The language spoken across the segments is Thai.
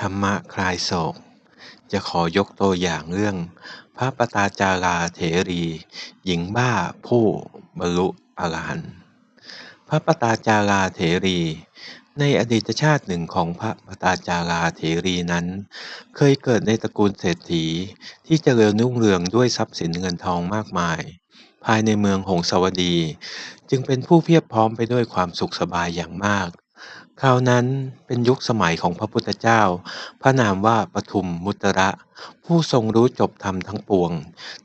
ธรรมะคลายโศก จะขอยกตัวอย่างเรื่อง พระปตาจาราเถรี หญิงบ้าผู้บรรลุอรหันต์พระปตาจาราเถรี ในอดีตชาติหนึ่งของพระปตาจาราเถรีนั้น เคยเกิดในตระกูลเศรษฐีที่เจริญรุ่งเรืองด้วยทรัพย์สินเงินทองมากมาย ภายในเมืองหงสาวดี จึงเป็นผู้เพียบพร้อมไปด้วยความสุขสบายอย่างมาก คราวนั้นเป็นยุคสมัยของพระพุทธเจ้า พระนามว่าปทุมมุตระ ผู้ทรงรู้จบธรรมทั้งปวง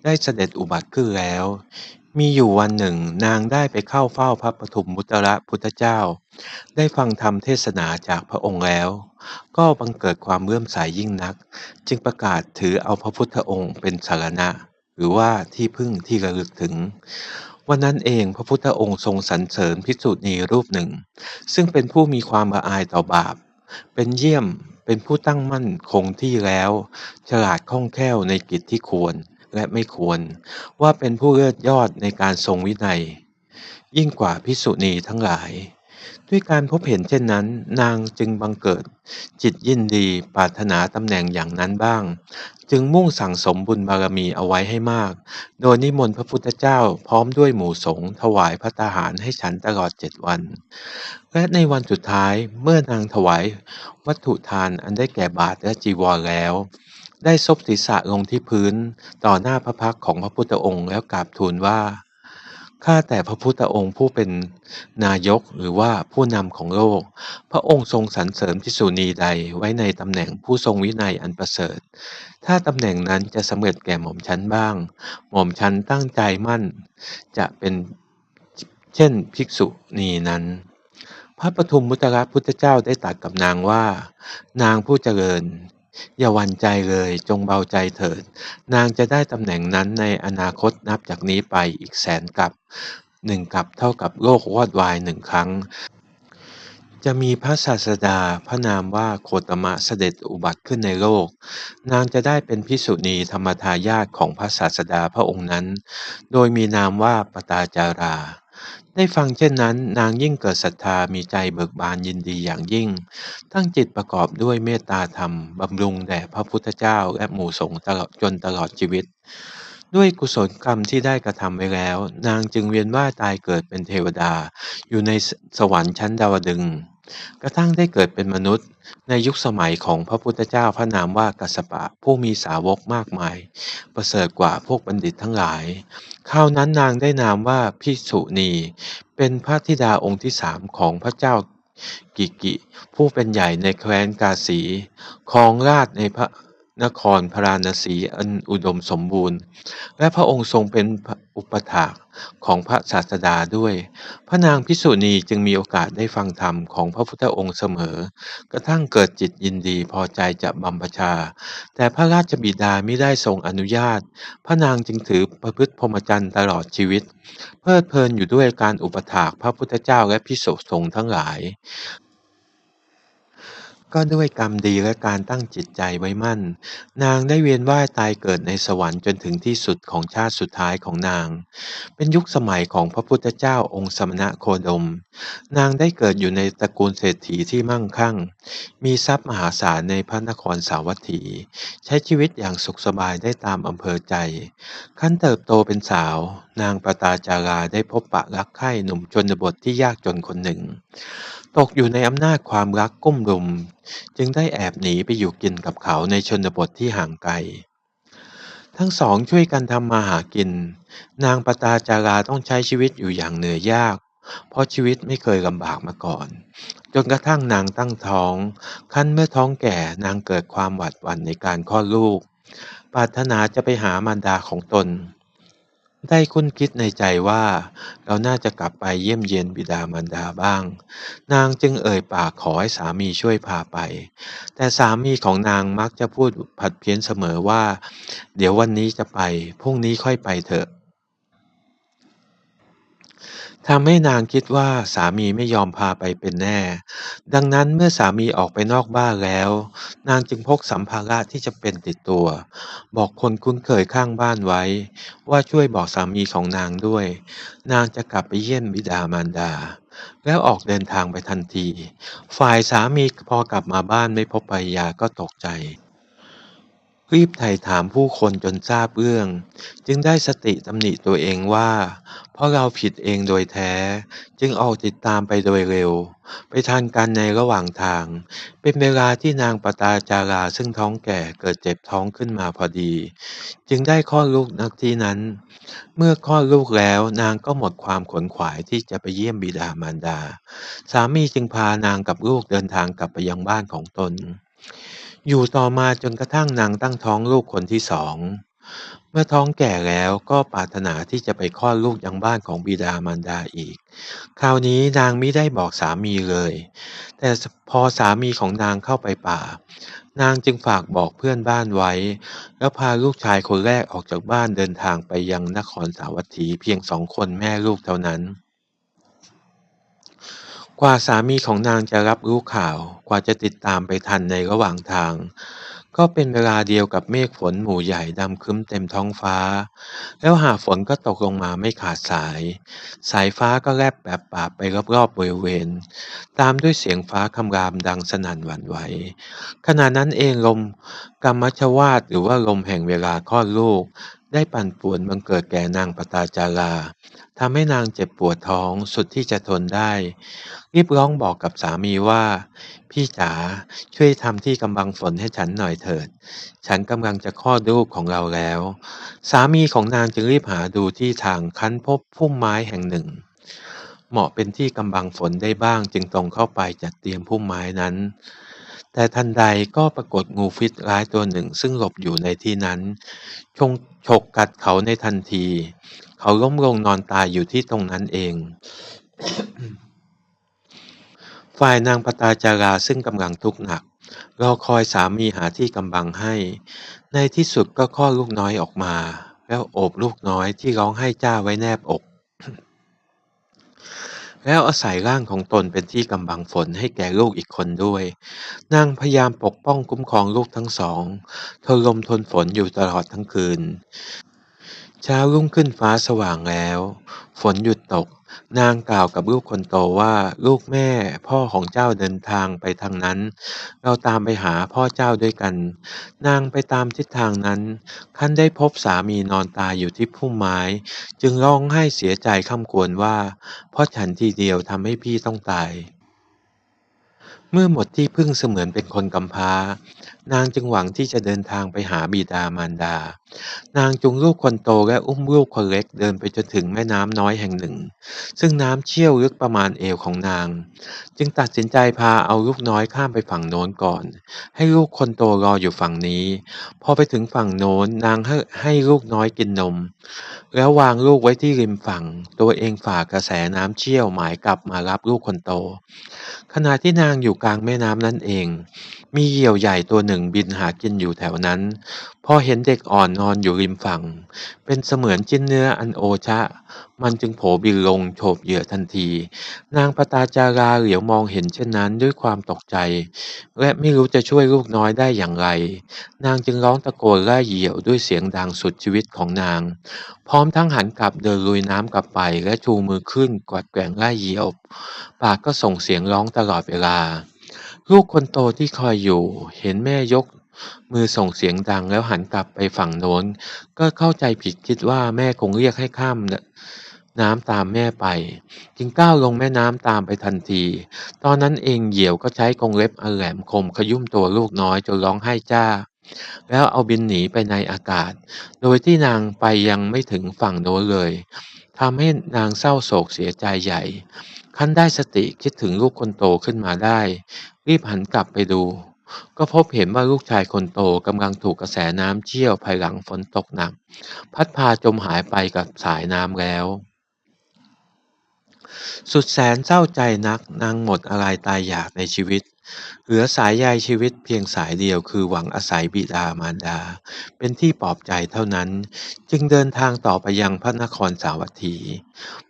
ได้เสด็จอุบัติขึ้นแล้ว มีอยู่วันหนึ่งนางได้ไปเข้าเฝ้าพระปทุมมุตระพุทธเจ้า ได้ฟังธรรมเทศนาจากพระองค์แล้ว ก็บังเกิดความเลื่อมใสยยิ่งนัก จึงประกาศถือเอาพระพุทธองค์เป็นสารณะ หรือว่าที่พึ่งที่ระลึกถึง วันนั้นเองพระพุทธองค์ทรงสรรเสริญพิสุณีรูปหนึ่ง ซึ่งเป็นผู้มีความละอายต่อบาป เป็นเยี่ยมเป็นผู้ตั้งมั่นคงที่แล้ว ฉลาดคล่องแคล่วในกิจที่ควรและไม่ควร ว่าเป็นผู้เลิศยอดในการทรงวินัย ยิ่งกว่าพิสุณีทั้งหลาย ด้วยการพบเห็นเช่นนั้น นางจึงบังเกิด จิตยินดีปรารถนาตำแหน่งอย่างนั้นบ้าง จึงมุ่งสั่งสมบุญบารมีเอาไว้ให้มาก โดยนิมนต์พระพุทธเจ้าพร้อมด้วยหมู่สงฆ์ถวายพระตาหารให้ฉันตลอดเจ็ดวัน และในวันสุดท้ายเมื่อนางถวาย วัตถุทานอันได้แก่บาตรและจีวรแล้วได้ซบศีรษะลงที่พื้น ต่อหน้าพระพักของพระพุทธองค์แล้วกราบทูลว่า ข้าแต่พระพุทธองค์ผู้เป็นนายกหรือว่าผู้นำของโลก พระองค์ทรงสรรเสริญพิสุณีใดไว้ในตำแหน่งผู้ทรงวินัยอันประเสริฐ ถ้าตำแหน่งนั้นจะสำเร็จแก่หม่อมชั้นบ้าง หม่อมชั้นตั้งใจมั่น จะเป็นเช่นภิกษุณีนั้น พระปทุมมุตระพุทธเจ้าได้ตรัสกับนางว่า นางผู้เจริญ อย่าหวั่นใจเลย จงเบาใจเถิด นางจะได้ตำแหน่งนั้นในอนาคตนับจากนี้ไปอีกแสนกับหนึ่งกับเท่ากับโลกวอดวายหนึ่งครั้ง จะมีพระศาสดาพระนามว่าโคตมะเสด็จอุบัติขึ้นในโลก นางจะได้เป็นพิสุณีธรรมทายาทของพระศาสดาพระองค์นั้น โดยมีนามว่าปตาจารา ได้ฟังเช่นนั้น นางยิ่งเกิดศรัทธา มีใจเบิกบานยินดีอย่างยิ่ง ตั้งจิตประกอบด้วยเมตตาธรรม บำรุงแด่พระพุทธเจ้าและหมู่สงฆ์ตลอดจนตลอดชีวิต ด้วยกุศลกรรมที่ได้กระทำไว้แล้ว นางจึงเวียนว่ายตายเกิดเป็นเทวดา อยู่ในสวรรค์ชั้นดาวดึงส์ กระทั่งได้เกิดเป็นมนุษย์ ในยุคสมัยของพระพุทธเจ้าพระนามว่ากัสสปะผู้มีสาวกมากมาย ประเสริฐกว่าพวกบัณฑิตทั้งหลายคราวนั้นนางได้นามว่าพิสุณี เป็นพระธิดาองค์ที่สามของพระเจ้ากิกิ ผู้เป็นใหญ่ในแคว้นกาสีครองราชในพระ นครพาราณสีอันอุดมสมบูรณ์ และพระองค์ทรงเป็นอุปถากของพระศาสดาด้วย พระนางพิสุณีจึงมีโอกาสได้ฟังธรรมของพระพุทธองค์เสมอ กระทั่งเกิดจิตยินดีพอใจจะบำพชา แต่พระราชบิดาไม่ได้ทรงอนุญาต พระนางจึงถือประพฤติพรหมจรรย์ตลอดชีวิต เพลิดเพลินอยู่ด้วยการอุปถากพระพุทธเจ้าและพิสุสงฆ์ทั้งหลาย ก็ด้วยกรรมดีและการตั้งจิตใจไว้มั่น นางได้เวียนว่ายตายเกิดในสวรรค์จนถึงที่สุดของชาติสุดท้ายของนาง เป็นยุคสมัยของพระพุทธเจ้าองค์สมณะโคดม นางได้เกิดอยู่ในตระกูลเศรษฐีที่มั่งคั่ง มีทรัพย์มหาศาลในพระนครสาวัตถี ใช้ชีวิตอย่างสุขสบายได้ตามอำเภอใจ ขั้นเติบโตเป็นสาว นางประตาจาราได้พบปะรักใคร่หนุ่มชนบทที่ยากจนคนหนึ่ง ตกอยู่ในอำนาจความรักกุ้มรุม จึงได้แอบหนีไปอยู่กินกับเขาในชนบทที่ห่างไกล ทั้งสองช่วยกันทำมาหากิน นางปตาจาราต้องใช้ชีวิตอยู่อย่างเหนื่อยยาก เพราะชีวิตไม่เคยลำบากมาก่อน จนกระทั่งนางตั้งท้อง คันเมื่อท้องแก่นางเกิดความหวาดหวั่นในการคลอดลูก ปรารถนาจะไปหามารดาของตน ได้คุ้นคิดในใจว่า เราน่าจะกลับไปเยี่ยมเยียนบิดามารดาบ้าง นางจึงเอ่ยปากขอให้สามีช่วยพาไป แต่สามีของนางมักจะพูดผัดเพี้ยนเสมอว่า เดี๋ยววันนี้จะไปพรุ่งนี้ค่อยไปเถอะ ทำให้นางคิดว่าสามีไม่ยอมพาไปเป็นแน่ ดังนั้นเมื่อสามีออกไปนอกบ้านแล้ว นางจึงพกสัมภาระที่จะเป็นติดตัว บอกคนคุ้นเคยข้างบ้านไว้ ว่าช่วยบอกสามีของนางด้วย นางจะกลับไปเยี่ยมบิดามารดา แล้วออกเดินทางไปทันที ฝ่ายสามีพอกลับมาบ้านไม่พบภรรยาก็ตกใจ รีบไถ่ถามผู้คนจนทราบเรื่อง จึงได้สติตำหนิตัวเองว่า เพราะเราผิดเองโดยแท้ จึงออกติดตามไปโดยเร็ว ไปทันกันในระหว่างทาง เป็นเวลาที่นางปตาจาราซึ่งท้องแก่เกิดเจ็บท้องขึ้นมาพอดี จึงได้คลอลูกนักที่นั้น เมื่อคลอลูกแล้วนางก็หมดความขวนขวายที่จะไปเยี่ยมบิดามารดา สามีจึงพานางกับลูกเดินทางกลับไปยังบ้านของตน อยู่ต่อมาจนกระทั่งนางตั้งท้องลูกคนที่สอง เมื่อท้องแก่แล้วก็ปรารถนาที่จะไปคลอดลูกยังบ้านของบิดามารดาอีก คราวนี้นางไม่ได้บอกสามีเลย แต่พอสามีของนางเข้าไปป่า นางจึงฝากบอกเพื่อนบ้านไว้ แล้วพาลูกชายคนแรกออกจากบ้านเดินทางไปยังนครสาวัตถีเพียงสองคนแม่ลูกเท่านั้น กว่าสามีของนางจะรับรู้ข่าว กว่าจะติดตามไปทันในระหว่างทาง ก็เป็นเวลาเดียวกับเมฆฝนหมู่ใหญ่ดำครึ้มเต็มท้องฟ้า แล้วหากฝนก็ตกลงมาไม่ขาดสาย สายฟ้าก็แลบแบบปาบไปรอบๆบริเวณ ตามด้วยเสียงฟ้าคำรามดังสนั่นหวั่นไหว ขณะนั้นเองลมกรรมชวาตหรือว่าลมแห่งเวลาคลอดลูก ได้ปั่นป่วนบังเกิดแก่นางปตาจาราทำให้นางเจ็บปวดท้องสุดที่จะทนได้รีบร้องบอกกับสามีว่า พี่จ๋าช่วยทำที่กำบังฝนให้ฉันหน่อยเถิด ฉันกำลังจะคลอดลูกของเราแล้ว สามีของนางจึงรีบหาดูที่ทางคั้นพบพุ่มไม้แห่งหนึ่ง เหมาะเป็นที่กำบังฝนได้บ้างจึงตรงเข้าไปจัดเตรียมพุ่มไม้นั้น แต่ทันใดก็ปรากฏงูฟิตร้ายตัวหนึ่งซึ่งหลบอยู่ในที่นั้น ชงฉกกัดเขาในทันที เขาล้มลงนอนตายอยู่ที่ตรงนั้นเอง ฝ่ายนางปตาจาราซึ่งกำลังทุกข์หนัก รอคอยสามีหาที่กำบังให้ ในที่สุดก็คลอดลูกน้อยออกมา แล้วโอบลูกน้อยที่ร้องไห้จ้าไว้แนบอก แล้วอาศัยร่างของตนเป็นที่กำบังฝนให้แก่ลูกอีกคนด้วย นางพยายามปกป้องคุ้มครองลูกทั้งสองทนลมทนฝนอยู่ตลอดทั้งคืน เช้ารุ่งขึ้นฟ้าสว่างแล้ว ฝนหยุดตก นางกล่าวกับลูกคนโตว่าลูกแม่พ่อของเจ้าเดินทางไปทางนั้น เราตามไปหาพ่อเจ้าด้วยกัน นางไปตามทิศทางนั้นขั้นได้พบสามีนอนตายอยู่ที่พุ่มไม้ จึงร้องไห้เสียใจข้ำควรว่าเพราะฉันทีเดียวทำให้พี่ต้องตาย เมื่อหมดที่พึ่งเสมือนเป็นคนกำพร้า นางจึงหวังที่จะเดินทางไปหาบิดามารดา นางจูงลูกคนโตและอุ้มลูกคนเล็กเดินไปจนถึงแม่น้ำน้อยแห่งหนึ่ง ซึ่งน้ำเชี่ยวลึกประมาณเอวของนาง จึงตัดสินใจพาเอาลูกน้อยข้ามไปฝั่งโน้นก่อน ให้ลูกคนโตรออยู่ฝั่งนี้ พอไปถึงฝั่งโน้นนางให้ให้ลูกน้อยกินนม แล้ววางลูกไว้ที่ริมฝั่ง ตัวเองฝ่ากระแสน้ำเชี่ยวหมายกลับมารับลูกคนโต ขณะที่นางอยู่กลางแม่น้ำนั่นเอง มีเหยี่ยวใหญ่ตัวหนึ่งบินหากินอยู่แถวนั้น พอเห็นเด็กอ่อนนอนอยู่ริมฝั่ง เป็นเสมือนจิ้นเนื้ออันโอชะ มันจึงโผบินลงโฉบเหยื่อทันที นางปตาจาราเหลียวมองเห็นเช่นนั้นด้วยความตกใจ และไม่รู้จะช่วยลูกน้อยได้อย่างไร นางจึงร้องตะโกนไล่เหยี่ยวด้วยเสียงดังสุดชีวิตของนาง พร้อมทั้งหันกลับเดินลุยน้ำกลับไปและชูมือขึ้นกวัดแกว่งไล่เหยี่ยว ปากก็ส่งเสียงร้องตลอดเวลา ลูกคนโตที่คอยอยู่ เห็นแม่ยก มือส่งเสียงดังแล้วหันกลับไปฝั่งโน้น ก็เข้าใจผิดคิดว่าแม่คงเรียกให้ข้ามน้ำตามแม่ไป จึงก้าวลงแม่น้ำตามไปทันที ตอนนั้นเองเหยี่ยวก็ใช้กรงเล็บอันแหลมคมขยุ่มตัวลูกน้อยจนร้องไห้จ้า แล้วเอาบินหนีไปในอากาศ โดยที่นางไปยังไม่ถึงฝั่งโน้นเลย ทำให้นางเศร้าโศกเสียใจใหญ่ ขั้นได้สติคิดถึงลูกคนโตขึ้นมาได้ รีบหันกลับไปดู ก็พบเห็นว่าลูกชายคนโตกำลังถูกกระแสน้ำเชี่ยวภายหลังฝนตกหนัก พัดพาจมหายไปกับสายน้ำแล้ว สุดแสนเศร้าใจนักนางหมดอะไรตายอยากในชีวิต เหลือสายใยชีวิตเพียงสายเดียวคือหวังอาศัยบิดามารดา เป็นที่ปลอบใจเท่านั้น จึงเดินทางต่อไปยังพระนครสาวัตถี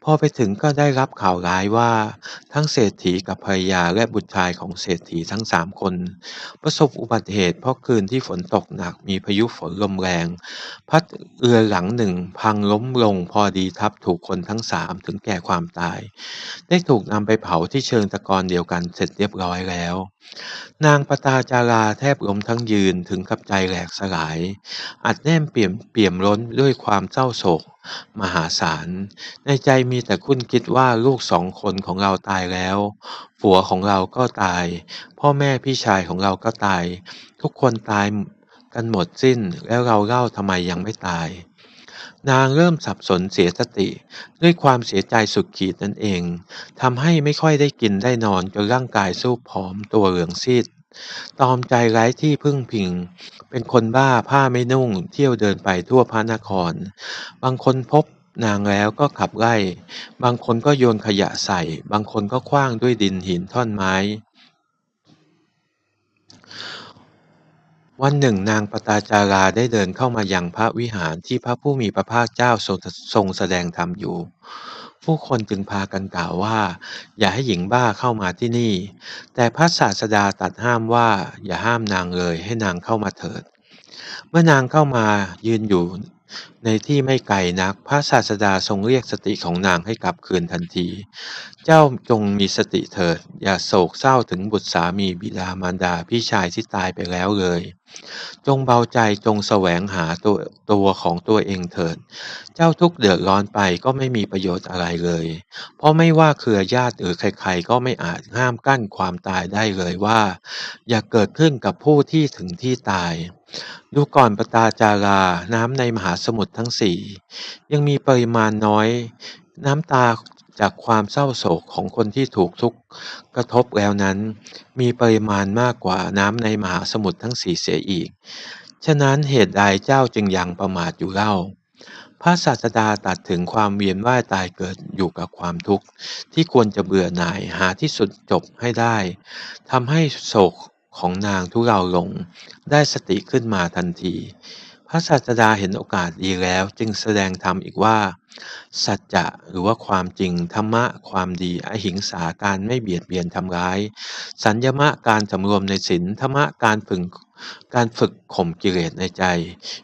พอไปถึงก็ได้รับข่าวร้ายว่า ทั้งเศรษฐีกับภรรยาและบุตรชายของเศรษฐีทั้งสามคน ประสบอุบัติเหตุเพราะคืนที่ฝนตกหนักมีพายุฝนลมแรง พัดเรือหลังหนึ่งพังล้มลงพอดีทับถูกคนทั้งสามถึงแก่ความตาย ได้ถูกนำไปเผาที่เชิงตะกอนเดียวกันเสร็จเรียบร้อยแล้วนางปตาจาราแทบล้มทั้งยืนถึงกับใจแหลกสลาย อัดแน่นเปี่ยมเปี่ยมล้นด้วยความเศร้าโศก มหาศาล ในใจมีแต่คุ้นคิดว่าลูกสองคนของเราตายแล้ว ผัวของเราก็ตาย พ่อแม่พี่ชายของเราก็ตาย ทุกคนตายกันหมดสิ้นแล้วเราเล่าทำไมยังไม่ตาย นางเริ่มสับสนเสียสติ ด้วยความเสียใจสุดขีดนั่นเองทำให้ไม่ค่อยได้กินได้นอนจนร่างกายสู้ผอมตัวเหลืองซีดตอมใจไร้ที่พึ่งพิง เป็นคนบ้าผ้าไม่นุ่ง เที่ยวเดินไปทั่วพระนคร บางคนพบนางแล้วก็ขับไล่ บางคนก็โยนขยะใส่ บางคนก็คว้างด้วยดินหินท่อนไม้ วันหนึ่งนางปตาจาราได้เดินเข้ามายังพระวิหารที่พระผู้มีพระภาคเจ้าทรงทรงแสดงธรรมอยู่ ผู้คนจึงพากันกล่าวว่า อย่าให้หญิงบ้าเข้ามาที่นี่ แต่พระศาสดาตัดห้ามว่าอย่าห้ามนางเลยให้นางเข้ามาเถิด เมื่อนางเข้ามายืนอยู่ ในที่ไม่ไกลนัก พระศาสดาทรงเรียกสติของนางให้กลับคืนทันที เจ้าจงมีสติเถิด อย่าโศกเศร้าถึงบุตรสามีบิดามารดาพี่ชายที่ตายไปแล้วเลย จงเบาใจจงแสวงหาตัวตัวของตัวเองเถิด เจ้าทุกเดือดร้อนไปก็ไม่มีประโยชน์อะไรเลย เพราะไม่ว่าเครือญาติหรือใครๆก็ไม่อาจห้ามกั้นความตายได้เลยว่า อย่าเกิดขึ้นกับผู้ที่ถึงที่ตาย ดูก่อนปตาจารา น้ำในมหาสมุทรทั้งสี่ยังมีปริมาณน้อย น้ำตาจากความเศร้าโศกของคนที่ถูกทุกข์กระทบแล้วนั้น มีปริมาณมากกว่าน้ำในมหาสมุทรทั้งสี่เสียอีก ฉะนั้นเหตุใดเจ้าจึงยังประมาทอยู่เล่า พระศาสดาตรัสถึงความเวียนว่ายตายเกิดอยู่กับความทุกข์ที่ควรจะเบื่อหน่ายหาที่สุดจบให้ได้ทำให้โศก ของนางทุเราลง ได้สติขึ้นมาทันที พระศาสดาเห็นโอกาสดีแล้วจึงแสดงธรรมอีกว่า สัจจะหรือว่าความจริงธรรมะ ความดีอหิงสาการไม่เบียดเบียนทำร้าย สัญญมะการสำรวมในศีลธรรมะการฝึกการฝึกข่มกิเลสในใจ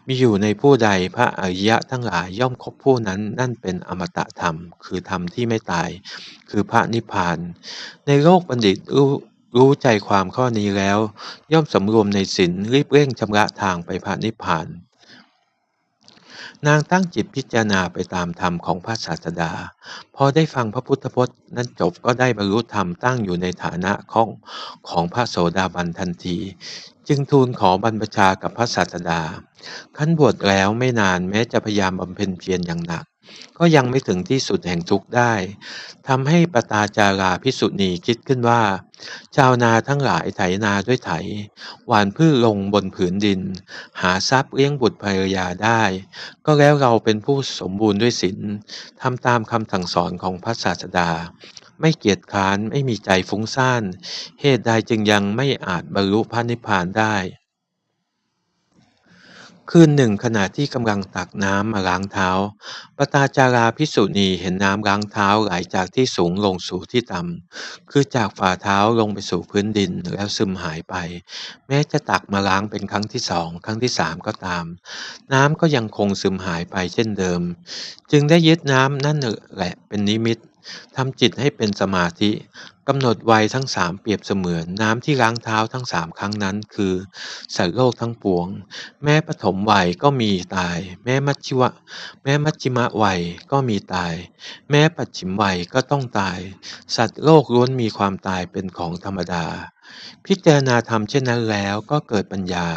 มีอยู่ในผู้ใดพระอริยะทั้งหลายย่อมคบผู้นั้นนั่นเป็นอมตะธรรม คือธรรมที่ไม่ตาย คือพระนิพพาน ในโลกบัณฑิต รู้ใจความข้อนี้แล้ว ย่อมสำรวมในศีลรีบเร่งชำระทางไปพระนิพพาน นางตั้งจิตพิจารณาไปตามธรรมของพระศาสดา พอได้ฟังพระพุทธพจน์ นั้นจบก็ได้บรรลุธรรมตั้งอยู่ในฐานะของของพระโสดาบันทันที จึงทูลขอบรรพชากับพระศาสดาขั้นบวชแล้วไม่นานแม้จะพยายามบำเพ็ญเพียรอย่างหนัก ก็ยังไม่ถึงที่สุดแห่งทุกข์ได้ ทำให้ปตาจาราพิสุณีคิดขึ้นว่า ชาวนาทั้งหลายไถนาด้วยไถ หวานพืชลงบนผืนดิน หาทรัพย์เลี้ยงบุตรภรรยาได้ ก็แล้วเราเป็นผู้สมบูรณ์ด้วยศีลทำตามคำสั่งสอนของพระศาสดา ไม่เกียจค้านไม่มีใจฟุ้งซ่าน เหตุใดจึงยังไม่อาจบรรลุพระนิพพานได้ คืนหนึ่งขณะที่กำลังตักน้ำมาล้างเท้าปตาจาราพิสุณีเห็นน้ำล้างเท้าไหลจากที่สูงลงสู่ที่ต่ำคือจากฝ่าเท้าลงไปสู่พื้นดินแล้วซึมหายไป แม้จะตักมาล้างเป็นครั้งที่สองครั้งที่สามก็ตาม น้ำก็ยังคงซึมหายไปเช่นเดิม จึงได้ยึดน้ำนั่นแหละเป็นนิมิต ทำจิตให้เป็นสมาธิกำหนดวัยทั้งสามเปรียบเสมือนน้ำที่ล้างเท้าทั้งสามครั้งนั้นคือสัตว์โลกทั้งปวง แม้ปฐมวัยก็มีตาย แม้มัชชิวะ แม้มัชชิมะวัยก็มีตาย แม้ปัจฉิมวัยก็ต้องตาย สัตว์โลกล้วนมีความตายเป็นของธรรมดา พิจารณาธรรมเช่นนั้นแล้วก็เกิดปัญญา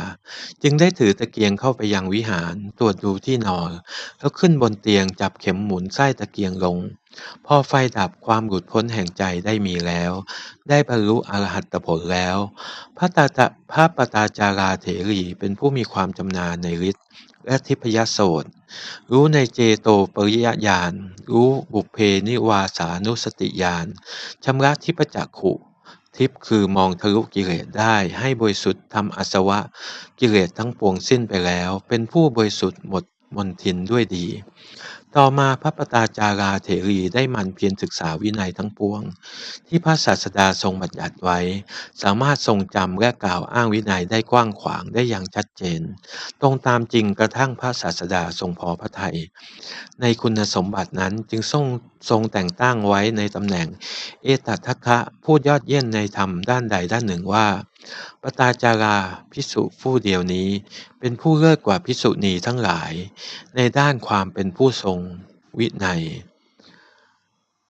จึงได้ถือตะเกียงเข้าไปยังวิหารตรวจดูที่นอนแล้วขึ้นบนเตียงจับเข็มหมุนไส้ตะเกียงลง พอไฟดับความหลุดพ้นแห่งใจได้มีแล้ว ได้บรรลุอรหัตผลแล้ว พระตาตพระปตาจาราเถรีเป็นผู้มีความจำนาญในฤทธิ์และทิพยโสตรู้ในเจโตปริยญาณ รู้บุพเพนิวาสานุสติญาณชำระทิพจักขุ ทิพย์คือมองทะลุกิเลสได้ให้บริสุทธิ์ทำอสวะ กิเลสทั้งปวงสิ้นไปแล้ว เป็นผู้บริสุทธิ์หมดมนทินด้วยดี ต่อมาพระปตาจาราเถรีได้มันเพียรศึกษาวินัยทั้งปวง ที่พระศาสดาทรงบัญญัติไว้ สามารถทรงจำและกล่าวอ้างวินัยได้กว้างขวางได้อย่างชัดเจน ตรงตามจริงกระทั่งพระศาสดาทรงพอพระทยัยในคุณสมบัตินั้นจึงทรงทรงแต่งตั้งไว้ในตำแหน่ง เอตัทคะผู้ยอดเยี่ยมในธรรมด้านใดด้านหนึ่งว่า ปตาจาราพิสุผู้เดียวนี้ เป็นผู้เลิศกว่าพิสุณีทั้งหลาย ในด้านความเป็นผู้ทรงวินัย